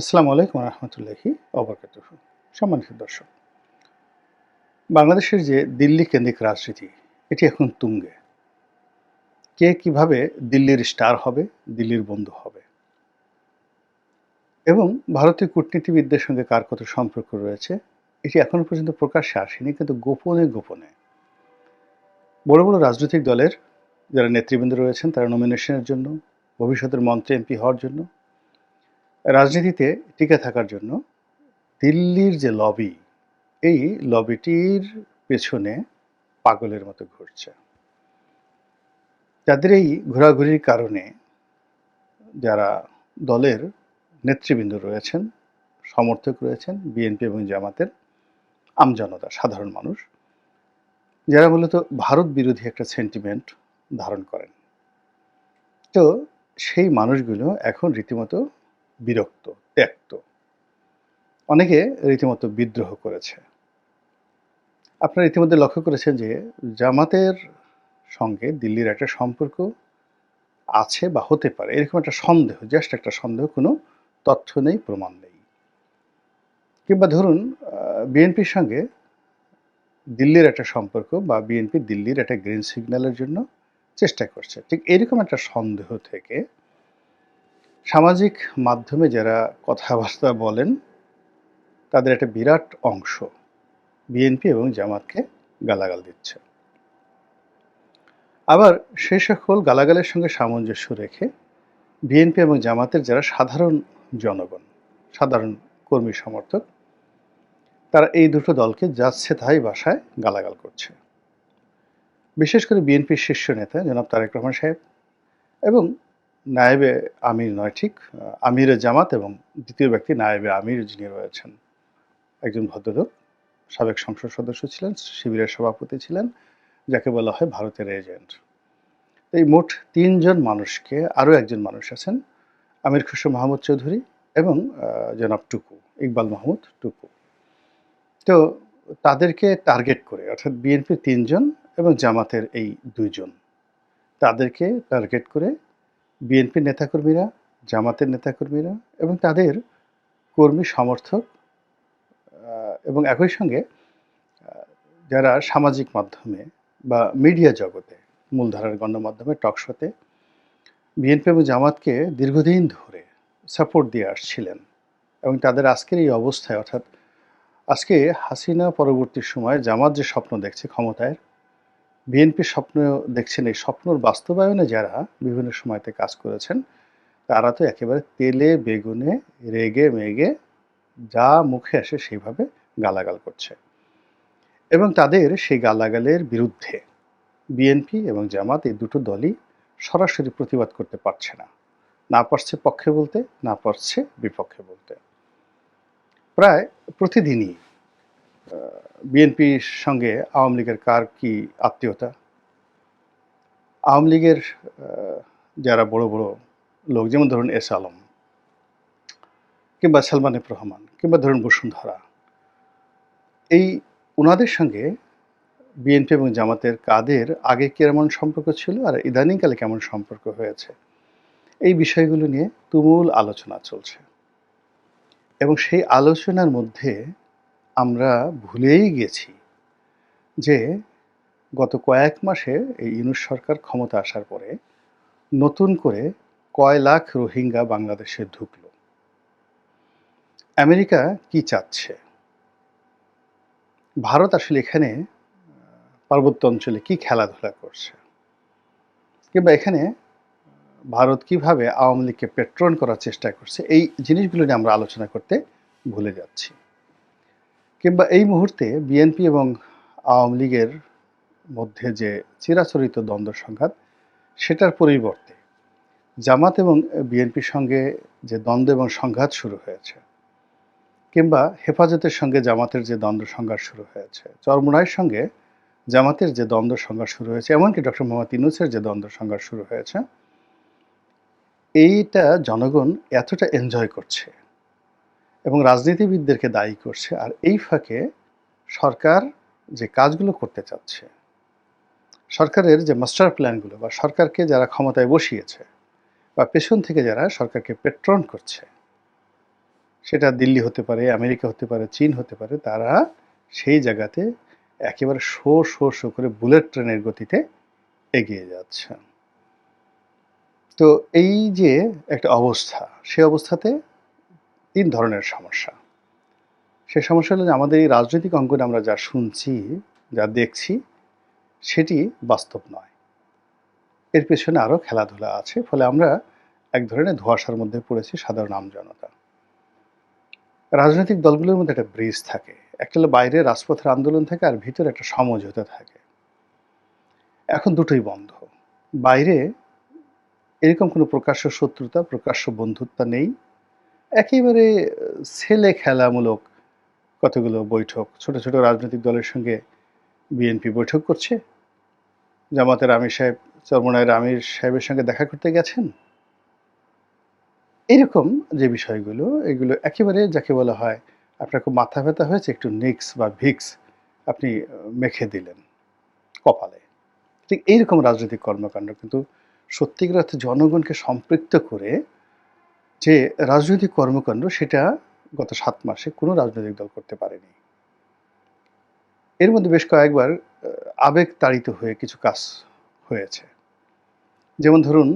আসসালামু আলাইকুম রহমতুল্লাহি অবরকাত সম্মানিত দর্শক, বাংলাদেশের যে দিল্লি কেন্দ্রিক রাজনীতি, এটি এখন তুঙ্গে। কে কীভাবে দিল্লির স্টার হবে, দিল্লির বন্ধু হবে? এবং ভারতীয় কূটনীতিবিদদের সঙ্গে কার কত সম্পর্ক রয়েছে, এটি এখনও পর্যন্ত প্রকাশ্যে আসেনি, কিন্তু গোপনে গোপনে। বড় বড় রাজনৈতিক দলের যারা নেতৃবৃন্দ রয়েছেন, তারা নমিনেশনের জন্য, ভবিষ্যতের মন্ত্রী এমপি হওয়ার জন্য রাজনীতিতে টিকে থাকার জন্য দিল্লির যে লবি, এই লবিটির পেছনে পাগলের মতো ঘুরছে। তাদের এই ঘোরাঘুরির কারণে যারা দলের নেতৃবৃন্দ রয়েছেন, সমর্থক রয়েছেন, বিএনপি এবং জামাতের আমজনতা সাধারণ মানুষ, যারা মূলত ভারত বিরোধী একটা সেন্টিমেন্ট ধারণ করেন। তো সেই মানুষগুলো এখন রীতিমতো বিরক্ত, ত্যক্ত। অনেকে রীতিমতো বিদ্রোহ করেছে। আপনারা ইতিমধ্যে লক্ষ্য করেছেন যে জামাতের সঙ্গে দিল্লির একটা সম্পর্ক আছে বা হতে পারে, এরকম একটা সন্দেহ জাস্ট একটা সন্দেহ, কোনো তথ্য নেই, প্রমাণ নেই। কিংবা ধরুন বিএনপির সঙ্গে দিল্লির একটা সম্পর্ক বা বিএনপি দিল্লির একটা গ্রিন সিগন্যালের জন্য চেষ্টা করছে। ঠিক এরকম একটা সন্দেহ থেকে সামাজিক মাধ্যমে যারা কথাবার্তা বলেন, তাদের একটা বিরাট অংশ বিএনপি এবং জামাতকে গালাগাল দিচ্ছে। আবার সে সকল গালাগালের সঙ্গে সামঞ্জস্য রেখে বিএনপি এবং জামাতের যারা সাধারণ জনগণ, সাধারণ কর্মী সমর্থক, তারা এই দুটো দলকে যাচ্ছে তাই বাসায় গালাগাল করছে। বিশেষ করে বিএনপির শীর্ষ নেতা জনাব তারেক রহমান সাহেব এবং নায়েবে আমির নয়, ঠিক? আমিরে জামাত এবং দ্বিতীয় ব্যক্তি নায়েবে আমির যিনি রয়েছেন। একজন ভদ্রলোক, সাবেক সংসদ সদস্য ছিলেন, শিবিরের সভাপতি ছিলেন, যাকে বলা হয় ভারতের এজেন্ট। এই মোট তিনজন মানুষকে আরও একজন মানুষ আছেন, আমির খুশু মাহমুদ চৌধুরী এবং জনাব টুকু, ইকবাল মাহমুদ টুকু। তো তাদেরকে টার্গেট করে, অর্থাৎ বিএনপির তিনজন এবং জামাতের এই দুইজন, তাদেরকে টার্গেট করে বিএনপির নেতাকর্মীরা, জামাতের নেতাকর্মীরা এবং তাদের কর্মী সমর্থক এবং একই সঙ্গে যারা সামাজিক মাধ্যমে বা মিডিয়া জগতে, মূলধারার গণমাধ্যমে টকশোতে বিএনপি এবং জামাতকে দীর্ঘদিন ধরে সাপোর্ট দিয়ে আসছিলেন এবং তাদের আজকের এই অবস্থায়, অর্থাৎ আজকে হাসিনা পরবর্তী সময়ে জামাত যে স্বপ্ন দেখছে ক্ষমতায় বিএনপির স্বপ্ন দেখছেন এই স্বপ্নর বাস্তবায়নে যারা বিভিন্ন সময়তে কাজ করেছেন, তারা তো একেবারে তেলে, বেগুনে, রেগে, মেগে, যা মুখে আসে সেইভাবে গালাগাল করছে। এবং তাদের সেই গালাগালের বিরুদ্ধে বিএনপি এবং জামাত এই দুটো দলই সরাসরি প্রতিবাদ করতে পারছে না। না পারছে পক্ষে বলতে, না পারছে বিপক্ষে বলতে। প্রায় প্রতিদিনই বিএনপির সঙ্গে আওয়ামী লীগের কার কি আত্মীয়তা? আওয়ামী লীগের যারা বড় বড় লোক, যেমন ধরুন এস আলম কিংবা সালমান এফ রহমান কিংবা ধরুন বসুন্ধরা, এই ওনাদের সঙ্গে বিএনপি এবং জামাতের কাদের আগে কেমন সম্পর্ক ছিল আর ইদানিংকালে কেমন সম্পর্ক হয়েছে? এই বিষয়গুলো নিয়ে তুমুল আলোচনা চলছে। এবং সেই আলোচনার মধ্যে আমরা ভুলেই গেছি যে গত কয়েক মাসে এই ইউনুস সরকার ক্ষমতা আসার পরে নতুন করে কয় লাখ রোহিঙ্গা বাংলাদেশে ঢুকল। আমেরিকা কি চাচ্ছে? ভারত আসলে এখানে পার্বত্য অঞ্চলে কি খেলাধুলা করছে? কিংবা এখানে ভারত কীভাবে আওয়ামী লীগকে পেট্রন করার চেষ্টা করছে? এই জিনিসগুলো নিয়ে আমরা আলোচনা করতে ভুলে যাচ্ছি। কিংবা এই মুহূর্তে বিএনপি এবং আওয়ামী লীগের মধ্যে যে চিরাচরিত দ্বন্দ্ব সংঘাত, সেটার পরিবর্তে জামাত এবং বিএনপির সঙ্গে যে দ্বন্দ্ব এবং সংঘাত শুরু হয়েছে, কিংবা হেফাজতের সঙ্গে জামাতের যে দ্বন্দ্ব সংঘাত শুরু হয়েছে, চরমুনাইয়ের সঙ্গে জামাতের যে দ্বন্দ্ব সংঘাত শুরু হয়েছে, এমনকি ডক্টর মোহাম্মদ ইনুসের যে দ্বন্দ্ব সংঘাত শুরু হয়েছে, এইটা জনগণ এতটা এনজয় করছে। এবং রাজনীতিবিদদেরকে দায়ী করছে। আর এই ফাঁকে সরকার যে কাজগুলো করতে চাচ্ছে, সরকারের যে মাস্টার প্ল্যানগুলো বা সরকারকে যারা ক্ষমতায় বসিয়েছে বা পেছন থেকে যারা সরকারকে পেট্রন করছে, সেটা দিল্লি হতে পারে, আমেরিকা হতে পারে, চীন হতে পারে, তারা সেই জায়গাতে একেবারে শো শো শো করে বুলেট ট্রেনের গতিতে এগিয়ে যাচ্ছে। তো এই যে একটা অবস্থা, সে অবস্থাতে তিন ধরনের সমস্যা। সে সমস্যা হলো যে আমাদের এই রাজনৈতিক অঙ্গনে আমরা যা শুনছি, যা দেখছি, সেটি বাস্তব নয়। এর পেছনে আরও খেলাধুলা আছে, ফলে আমরা এক ধরনের ধোঁয়াশার মধ্যে পড়েছি সাধারণ আমজনতা রাজনৈতিক দলগুলোর মধ্যে একটা ব্রিজ থাকে, একটা বাইরে রাজপথের আন্দোলন থাকে আর ভিতরে একটা সমঝোতা থাকে। এখন দুটোই বন্ধ। বাইরে এরকম কোনো প্রকাশ্য শত্রুতা, প্রকাশ্য বন্ধুত্ব নেই। একেবারে ছেলে খেলামূলক কতগুলো বৈঠক, ছোট ছোট রাজনৈতিক দলের সঙ্গে বিএনপি বৈঠক করছে। জামাতের আমির সাহেব চরমনায়ের আমির সাহেবের সঙ্গে দেখা করতে গেছেন। এরকম যে বিষয়গুলো, এগুলো একেবারে যাকে বলা হয়, আপনার খুব মাথা ব্যথা হয়েছে, একটু নিক্স বা ভিক্স আপনি মেখে দিলেন কপালে। ঠিক এইরকম রাজনৈতিক কর্মকাণ্ড কিন্তু সত্যিকার অর্থে জনগণকে সম্পৃক্ত করে যে রাজনৈতিক কর্মকাণ্ড সেটা গত সাত মাসে কোনো রাজনৈতিক দল করতে পারেনি। এর মধ্যে বেশ কয়েকবার আবেগ তাড়িত হয়ে কিছু কাজ হয়েছে। যেমন ধরুন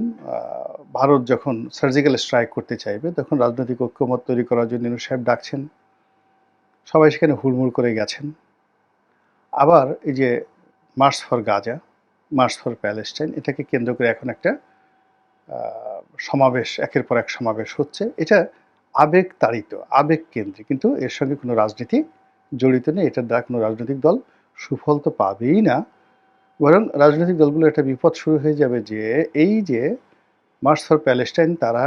ভারত যখন সার্জিক্যাল স্ট্রাইক করতে চাইবে, তখন রাজনৈতিক ঐক্যমত তৈরি করার জন্য নিনু সাহেব ডাকছেন। সবাই সেখানে হুড়মুড় করে গেছেন। আবার এই যে march for Gaza march for Palestine এটাকে কেন্দ্র করে এখন একটা সমাবেশ, একের পর এক সমাবেশ হচ্ছে। এটা আবেগ তাড়িত আবেগ কেন্দ্রিক কিন্তু এর সঙ্গে কোনো রাজনীতি জড়িত নেই। এটার দ্বারা কোনো রাজনৈতিক দল সুফল তো পাবেই না। বরং রাজনৈতিক দলগুলো একটা বিপদ শুরু হয়ে যাবে যে, এই যে মার্চ ফর প্যালেস্টাইন তারা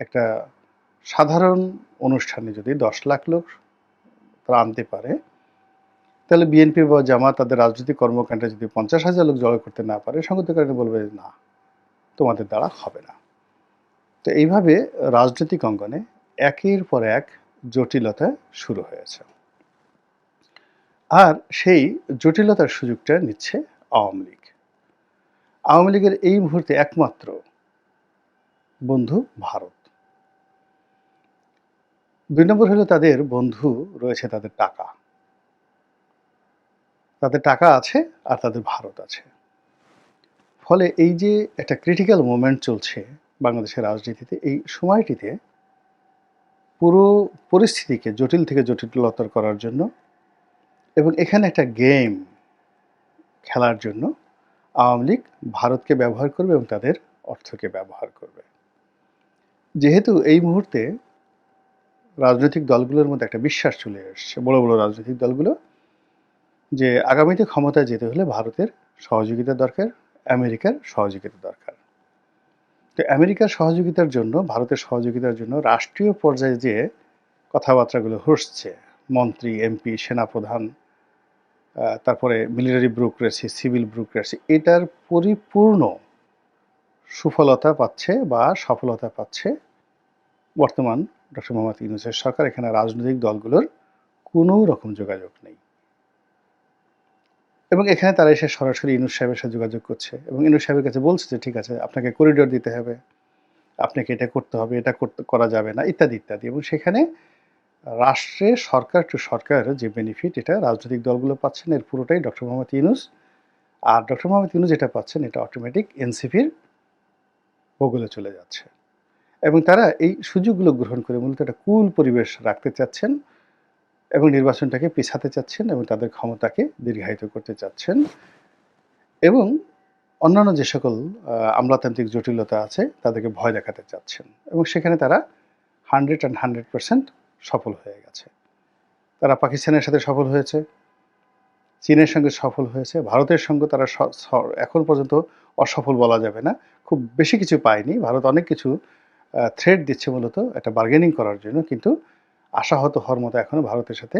একটা সাধারণ অনুষ্ঠানে যদি দশ লাখ লোক তারা আনতে পারে, তাহলে বিএনপি বা জামা তাদের রাজনৈতিক কর্মকাণ্ডে যদি পঞ্চাশ হাজার লোক জড়ো করতে না পারে, সংগত কারণে বলবে না, তোমাদের দ্বারা হবে না। তো এইভাবে রাজনৈতিক অঙ্গনে একের পর এক জটিলতা শুরু হয়েছে। আর সেই জটিলতার সুযোগটা নিচ্ছে আওয়ামী লীগ। আওয়ামী লীগের এই মুহূর্তে একমাত্র বন্ধু ভারত। দুই নম্বর হলো তাদের বন্ধু রয়েছে তাদের টাকা। তাদের টাকা আছে আর তাদের ভারত আছে। ফলে এই যে একটা ক্রিটিক্যাল মোমেন্ট চলছে বাংলাদেশের রাজনীতিতে এই সময়টিতে পুরো পরিস্থিতিকে জটিল থেকে জটিলতর করার জন্য এবং এখানে একটা গেম খেলার জন্য আওয়ামী লীগ ভারতকে ব্যবহার করবে এবং তাদের অর্থকে ব্যবহার করবে। যেহেতু এই মুহূর্তে রাজনৈতিক দলগুলোর মধ্যে একটা বিশ্বাস চলে এসছে, বড় বড় রাজনৈতিক দলগুলো, যে আগামীতে ক্ষমতায় যেতে হলে ভারতের সহযোগিতা দরকার, আমেরিকার সহযোগিতা দরকার। তো আমেরিকার সহযোগিতার জন্য, ভারতের সহযোগিতার জন্য রাষ্ট্রীয় পর্যায়ে যে কথাবার্তাগুলো হসছে, মন্ত্রী, এমপি, সেনাপ্রধান তারপরে মিলিটারি ব্রুক্রেসি সিভিল ব্রুক্রেসি এটার পরিপূর্ণ সুফলতা পাচ্ছে বা সফলতা পাচ্ছে বর্তমান ডক্টর মোহাম্মদ ইউনুসের সরকার। এখানে রাজনৈতিক দলগুলোর কোনো রকম যোগাযোগ নেই। এবং এখানে তারা এসে সরাসরি ইনুস সাহেবের সাথে যোগাযোগ করছে এবং ইনুস সাহেবের কাছে বলছে যে, ঠিক আছে, আপনাকে করিডোর দিতে হবে, আপনাকে এটা করতে হবে, এটা করতে, করা যাবে না, ইত্যাদি ইত্যাদি। এবং সেখানে রাষ্ট্রে সরকার টু সরকার যে বেনিফিট এটা রাজনৈতিক দলগুলো পাচ্ছেন, এর পুরোটাই ডক্টর মোহাম্মদ ইউনুস আর ডক্টর মোহাম্মদ ইউনুস যেটা পাচ্ছেন, এটা অটোমেটিক এনসিপির ভূগোলে চলে যাচ্ছে। এবং তারা এই সুযোগগুলো গ্রহণ করে মূলত একটা কুল পরিবেশ রাখতে চাচ্ছেন। এবং নির্বাচনটাকে পিছাতে চাচ্ছেন এবং তাদের ক্ষমতাকে দীর্ঘায়িত করতে চাচ্ছেন। এবং অন্যান্য যে সকল আমলাতান্ত্রিক জটিলতা আছে, তাদেরকে ভয় দেখাতে চাচ্ছেন। এবং সেখানে তারা হান্ড্রেড অ্যান্ড হান্ড্রেড পার্সেন্ট সফল হয়ে গেছে। তারা পাকিস্তানের সাথে সফল হয়েছে, চীনের সঙ্গে সফল হয়েছে, ভারতের সঙ্গে তারা এখন পর্যন্ত অসফল বলা যাবে না। খুব বেশি কিছু পায়নি। ভারত অনেক কিছু থ্রেড দিচ্ছে মূলত একটা বার্গেনিং করার জন্য। কিন্তু আশাহত হওয়ার মতো এখনও ভারতের সাথে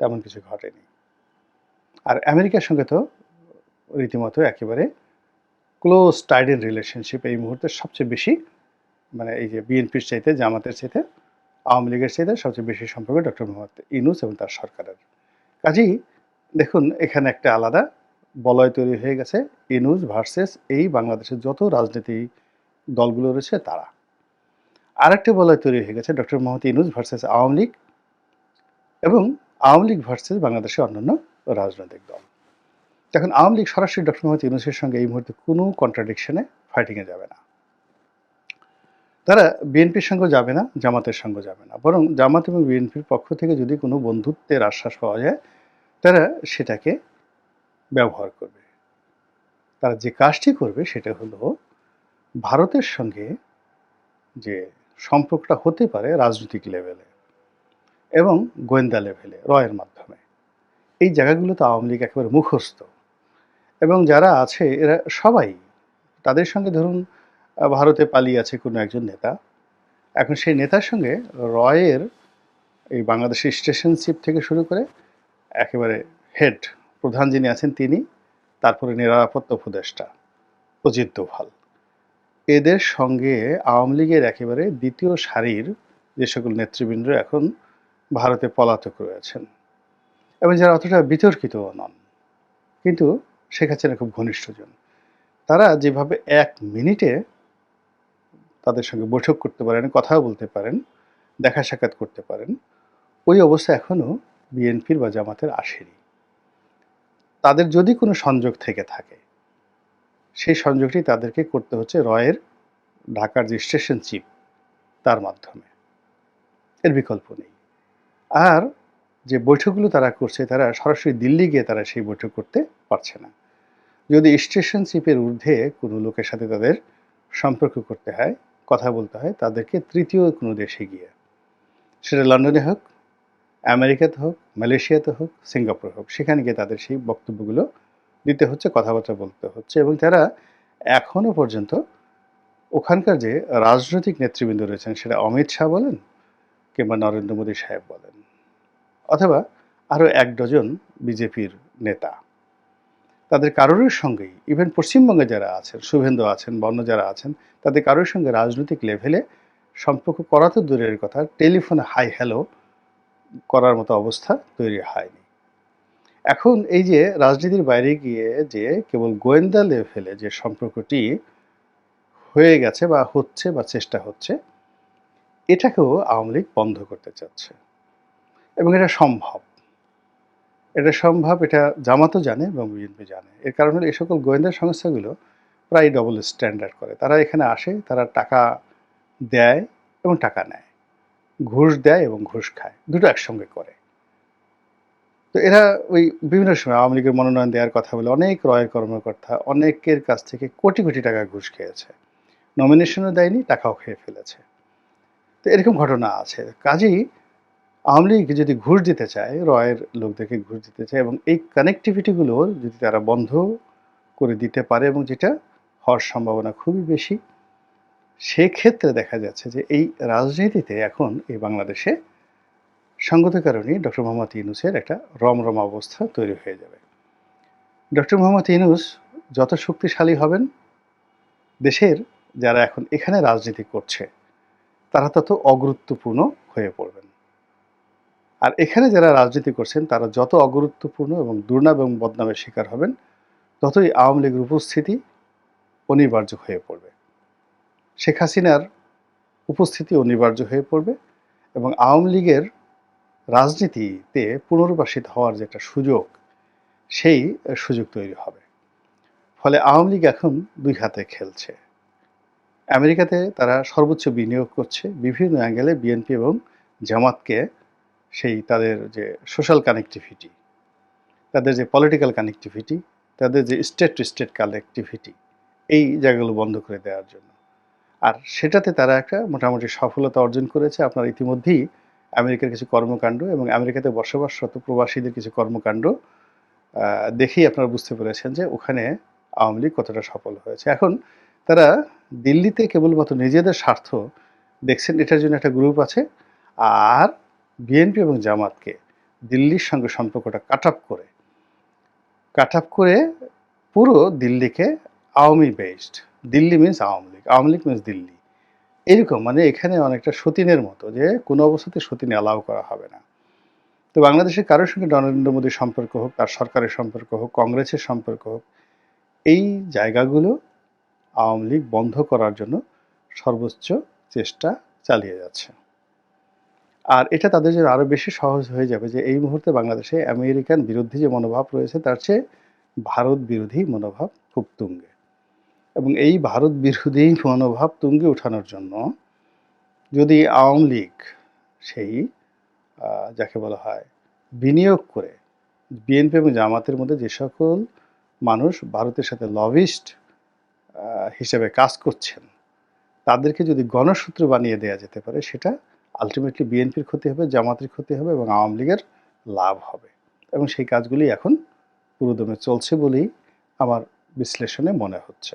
তেমন কিছু ঘটেনি। আর আমেরিকার সঙ্গে তো রীতিমতো একেবারে ক্লোজ টাইডেন রিলেশনশিপ এই মুহূর্তে সবচেয়ে বেশি মানে এই যে বিএনপির চাইতে, জামাতের চাইতে, আওয়ামী লীগের চাইতে সবচেয়ে বেশি সম্পর্ক ডক্টর মোহাম্মদ ইনুস এবং তার সরকারের। কাজেই দেখুন, এখানে একটা আলাদা বলয় তৈরি হয়ে গেছে ইনুস ভার্সেস এই বাংলাদেশের যত রাজনীতি দলগুলো রয়েছে তারা। আরেকটা বলয় তৈরি হয়ে গেছে ডক্টর মোহাম্মদ ইনুস ভার্সেস আওয়ামী লীগ এবং আওয়ামী লীগ ভার্সেস বাংলাদেশের অন্যান্য রাজনৈতিক দল। এখন আওয়ামী লীগ সরাসরি ডক্টর মোহাম্মদ ইউনুসের সঙ্গে এই মুহূর্তে কোনো কন্ট্রাডিকশনে ফাইটিংয়ে যাবে না। তারা বিএনপির সঙ্গে যাবে না, জামাতের সঙ্গে যাবে না। বরং জামাত এবং বিএনপির পক্ষ থেকে যদি কোনো বন্ধুত্বের আশ্বাস পাওয়া যায়, তারা সেটাকে ব্যবহার করবে। তারা যে কাজটি করবে সেটা হলো ভারতের সঙ্গে যে সম্পর্কটা হতে পারে রাজনৈতিক লেভেলে এবং গোয়েন্দা লেভেলে, রয়ের মাধ্যমে। এই জায়গাগুলোতে আওয়ামী লীগ একেবারে মুখস্থ এবং যারা আছে, এরা সবাই, তাদের সঙ্গে ধরুন ভারতে পালিয়ে আছে কোনো একজন নেতা। এখন সেই নেতার সঙ্গে রয়ের এই বাংলাদেশের স্টেশনশিপ থেকে শুরু করে একেবারে হেড প্রধান যিনি আছেন তিনি, তারপরে নিরাপত্তা উপদেষ্টা অজিত দোভাল। এদের সঙ্গে আওয়ামী লীগের একেবারে দ্বিতীয় সারির যে সকল নেতৃবৃন্দ এখন ভারতে পলাতক রয়েছেন এবং যারা অতটা বিতর্কিত নন, কিন্তু শেখ হাসিনা খুব ঘনিষ্ঠজন তারা যেভাবে এক মিনিটে তাদের সঙ্গে বৈঠক করতে পারেন, কথাও বলতে পারেন, দেখা সাক্ষাৎ করতে পারেন, ওই অবস্থা এখনও বিএনপির বা জামাতের আসেনি। তাদের যদি কোনো সংযোগ থেকে থাকে সেই সংযোগটি তাদেরকে করতে হচ্ছে রয়ের ঢাকার যে স্টেশন চিপ, তার মাধ্যমে। এর বিকল্প নেই। আর যে বৈঠকগুলো তারা করছে, তারা সরাসরি দিল্লি গিয়ে তারা সেই বৈঠক করতে পারছে না। যদি স্টেশন চিপের ঊর্ধ্বে কোনো লোকের সাথে তাদের সম্পর্ক করতে হয়, কথা বলতে হয়, তাদেরকে তৃতীয় কোনো দেশে গিয়ে, সেটা লন্ডনে হোক, আমেরিকাতে হোক, মালয়েশিয়াতে হোক, সিঙ্গাপুর হোক, সেখানে গিয়ে তাদের সেই বক্তব্যগুলো দিতে হচ্ছে, কথাবার্তা বলতে হচ্ছে এবং তারা এখনও পর্যন্ত ওখানকার যে রাজনৈতিক নেতৃবৃন্দ রয়েছেন, সেটা অমিত শাহ বলেন কিংবা নরেন্দ্র মোদী সাহেব বলেন অথবা আরও এক ডজন বিজেপির নেতা। তাদের কারোর সঙ্গেই ইভেন পশ্চিমবঙ্গে যারা আছেন, শুভেন্দু আছেন বন্য যারা আছেন, তাদের কারোর সঙ্গে রাজনৈতিক লেভেলে সম্পর্ক করা তো দূরের কথা, টেলিফোনে হাই হ্যালো করার মতো অবস্থা তৈরি হয়নি। এখন এই যে রাজনীতির বাইরে গিয়ে যে কেবল গোয়েন্দা লেভেলে যে সম্পর্কটি হয়ে গেছে বা হচ্ছে বা চেষ্টা হচ্ছে, এটাকেও আওয়ামী লীগ বন্ধ করতে চাচ্ছে। এবং এটা সম্ভব। এটা সম্ভব, এটা জামাতও জানে এবং বিএনপি জানে। এর কারণ হলো এই সকল গোয়েন্দা সংস্থাগুলো প্রায় ডবল স্ট্যান্ডার্ড করে। তারা এখানে আসে, তারা টাকা দেয় এবং টাকা নেয়। ঘুষ দেয় এবং ঘুষ খায়। দুটো একসঙ্গে করে। এরা ওই বিভিন্ন সময় আওয়ামী লীগের মনোনয়ন দেওয়ার কথা বলে অনেক রয়ের কর্মকর্তা অনেকের কাছ থেকে কোটি কোটি টাকা ঘুষ খেয়েছে। নমিনেশনও দেয়নি, টাকাও খেয়ে ফেলেছে। তো এরকম ঘটনা আছে। কাজেই আওয়ামী লীগ যদি ঘুষ দিতে চায়, রয়ের লোকদেরকে ঘুষ দিতে চায় এবং এই কানেকটিভিটিগুলো যদি তারা বন্ধ করে দিতে পারে এবং যেটা হওয়ার সম্ভাবনা খুবই বেশি, সেক্ষেত্রে দেখা যাচ্ছে যে এই রাজনীতিতে এখন এই বাংলাদেশে সঙ্গত কারণে ডক্টর মোহাম্মদ ইউনুসের একটা রমরমা অবস্থা তৈরি হয়ে যাবে। ডক্টর মোহাম্মদ ইউনুস যত শক্তিশালী হবেন, দেশের যারা এখন এখানে রাজনীতি করছে, তারা তত অগুরুত্বপূর্ণ হয়ে পড়বেন। আর এখানে যারা রাজনীতি করছেন, তারা যত অগুরুত্বপূর্ণ এবং দুর্নাম এবং বদনামের শিকার হবেন, ততই আওয়ামী লীগের উপস্থিতি অনিবার্য হয়ে পড়বে। শেখ হাসিনার উপস্থিতি অনিবার্য হয়ে পড়বে এবং আওয়ামী লীগের রাজনীতিতে পুনর্বাসিত হওয়ার যে একটা সুযোগ, সেই সুযোগ তৈরি হবে। ফলে আওয়ামী লীগ এখন দুই হাতে খেলছে। আমেরিকাতে তারা সর্বোচ্চ বিনিয়োগ করছে বিভিন্ন অ্যাঙ্গেলে বিএনপি এবং জামাতকে সেই তাদের যে সোশ্যাল কানেকটিভিটি তাদের যে পলিটিক্যাল কানেকটিভিটি তাদের যে স্টেট টু স্টেট কানেকটিভিটি এই জায়গাগুলো বন্ধ করে দেওয়ার জন্য। আর সেটাতে তারা একটা মোটামুটি সফলতা অর্জন করেছে। আপনার ইতিমধ্যেই আমেরিকার কিছু কর্মকাণ্ড এবং আমেরিকাতে বসবাসরত প্রবাসীদের কিছু কর্মকাণ্ড দেখেই আপনারা বুঝতে পেরেছেন যে ওখানে আওয়ামী লীগ কতটা সফল হয়েছে। এখন তারা দিল্লিতে কেবলমাত্র নিজেদের স্বার্থ দেখছেন, এটার জন্য একটা গ্রুপ আছে আর বিএনপি এবং জামাতকে দিল্লির সঙ্গে সম্পর্কটা কাট করে কাট করে পুরো দিল্লিকে Awami based Delhi means Awami League Awami League means Delhi. এরকম মানে এখানে অনেকটা সতীনের মতো যে কোনো অবস্থাতে সতীন অ্যালাউ করা হবে না। তো বাংলাদেশের কারোর সঙ্গে নরেন্দ্র মোদীর সম্পর্ক হোক, তার সরকারের সম্পর্ক হোক, কংগ্রেসের সম্পর্ক হোক, এই জায়গাগুলো আওয়ামী লীগ বন্ধ করার জন্য সর্বোচ্চ চেষ্টা চালিয়ে যাচ্ছে। আর এটা তাদের জন্য আরও বেশি সহজ হয়ে যাবে যে এই মুহূর্তে বাংলাদেশে আমেরিকান বিরোধী যে মনোভাব রয়েছে, তার চেয়ে ভারত বিরোধী মনোভাব খুব তুঙ্গে। এবং এই ভারত বিরোধী মনোভাব তুঙ্গে ওঠানোর জন্য যদি আওয়ামী লীগ সেই যাকে বলা হয়, বিনিয়োগ করে, বিএনপি এবং জামাতের মধ্যে যে সকল মানুষ ভারতের সাথে লবিস্ট হিসেবে কাজ করছেন, তাদেরকে যদি গণসূত্র বানিয়ে দেওয়া যেতে পারে, সেটা আলটিমেটলি বিএনপির ক্ষতি হবে, জামাতের ক্ষতি হবে এবং আওয়ামী লীগের লাভ হবে। এবং সেই কাজগুলি এখন পুরোদমে চলছে বলেই আমার বিশ্লেষণে মনে হচ্ছে।